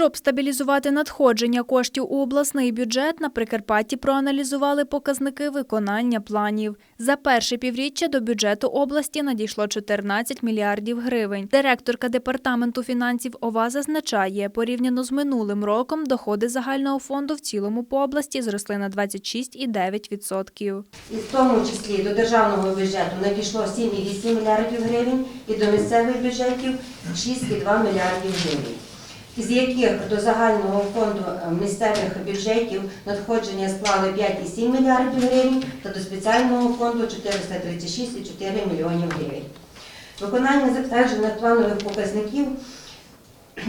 Щоб стабілізувати надходження коштів у обласний бюджет, на Прикарпатті проаналізували показники виконання планів. За перше півріччя до бюджету області надійшло 14 мільярдів гривень. Директорка департаменту фінансів ОВА зазначає, порівняно з минулим роком доходи загального фонду в цілому по області зросли на 26,9%. І в тому числі до державного бюджету надійшло 7,8 мільярдів гривень і до місцевих бюджетів 6,2 мільярдів гривень. Із яких до загального фонду е, місцевих бюджетів надходження склали 5,7 мільярдів гривень та до спеціального фонду 436,4 мільйонів гривень. Виконання затверджених планових показників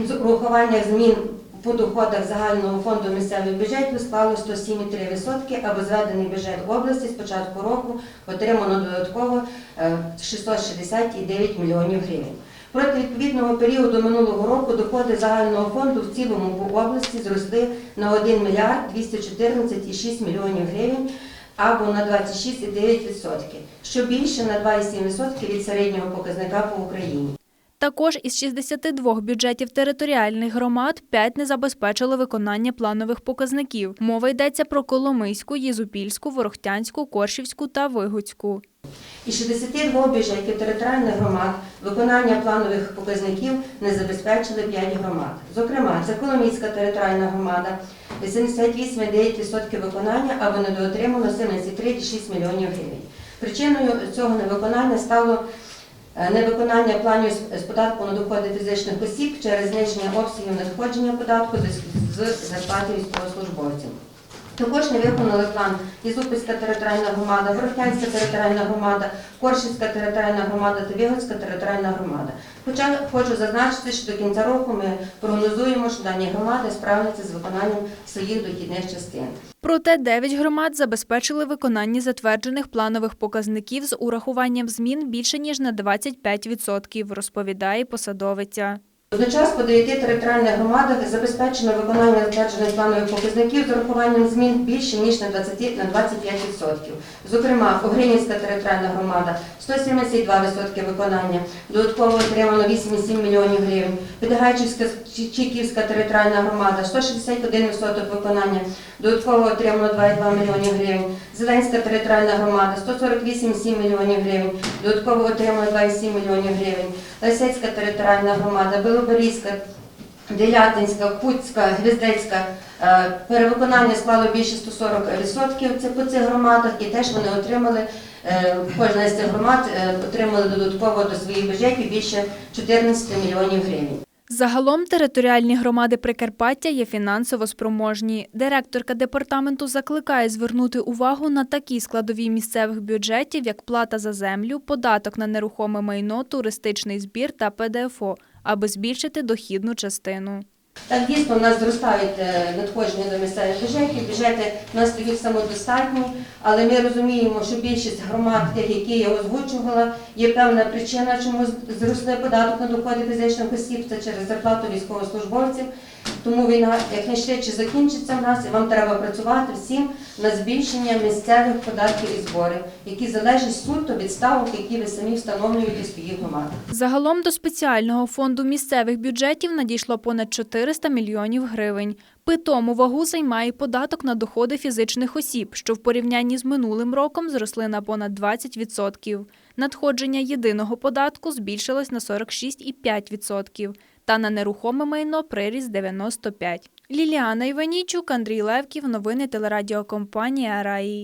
з урахуванням змін по доходах загального фонду місцевих бюджетів склало 107,3%, або зведений бюджет області з початку року отримано додатково е, 669 мільйонів гривень. Проти відповідного періоду минулого року доходи загального фонду в цілому по області зросли на 1 мільярд 214,6 мільйонів гривень або на 26,9%, що більше на 2,7% від середнього показника по Україні. Також із 62 бюджетів територіальних громад 5 не забезпечили виконання планових показників. Мова йдеться про Коломийську, Єзупільську, Ворохтянську, Коршівську та Вигуцьку. Із 62 бюджетів територіальних громад виконання планових показників не забезпечили 5 громад. Зокрема, це Коломійська територіальна громада 88,9% виконання або недоотримало 73,6 мільйонів гривень. Причиною цього невиконання стало е, невиконання планів з- податку на доходи фізичних осіб через зниження обсягів надходження податку з зарплати військовослужбовців. Також не виконали план Ізупільська територіальна громада, Ворохтянська територіальна громада, Коршівська територіальна громада та Вігоцька територіальна громада. Хоча хочу зазначити, що до кінця року ми прогнозуємо, що дані громади справляться з виконанням своїх дохідних частин. Проте 9 громад забезпечили виконання затверджених планових показників з урахуванням змін більше ніж на 25%, розповідає посадовиця. Водночас по дев'яти територіальних громадах забезпечено виконання затверджених планових показників з урахуванням змін більше ніж на 20, на 25%. Зокрема, Огринівська територіальна громада 172% виконання, додатково отримано 8,7 мільйонів гривень. Підгайчівська Чіківська територіальна громада 161% виконання, додатково отримано 2,2 мільйонів гривень. Зеленська територіальна громада 148,7 мільйонів гривень, додатково отримано 2,7 мільйонів гривень. Лисецька територіальна громада, Белоборізька, Делятинська, Куцька, Гвіздецька. Е, Перевиконання склало більше 140% це по цих громадах, і теж вони отримали, е, кожна з цих громад е, отримали додатково до своїх бюджетів більше 14 мільйонів гривень. Загалом територіальні громади Прикарпаття є фінансово спроможні. Директорка департаменту закликає звернути увагу на такі складові місцевих бюджетів, як плата за землю, податок на нерухоме майно, туристичний збір та ПДФО, аби збільшити дохідну частину. Так, дійсно, у нас зростають е, надходження до місцевих бюджетів, бюджети у нас стають самодостатні, але ми розуміємо, що більшість громад, які я озвучувала, є певна причина, чому зросли податок на доходи фізичних осіб, це через зарплату військовослужбовців. Тому війна якнайшвидше закінчиться в нас, і вам треба працювати всім на збільшення місцевих податків і зборів, які залежать суто від ставок, які ви самі встановлюєте своїх громадах. Загалом до спеціального фонду місцевих бюджетів надійшло понад 400 мільйонів гривень. Питому вагу займає податок на доходи фізичних осіб, що в порівнянні з минулим роком зросли на понад 20%. Надходження єдиного податку збільшилось на 46,5%, та на нерухоме майно приріс 95%. Ліліана Іванічук, Андрій Левків, новини телерадіокомпанія Раї.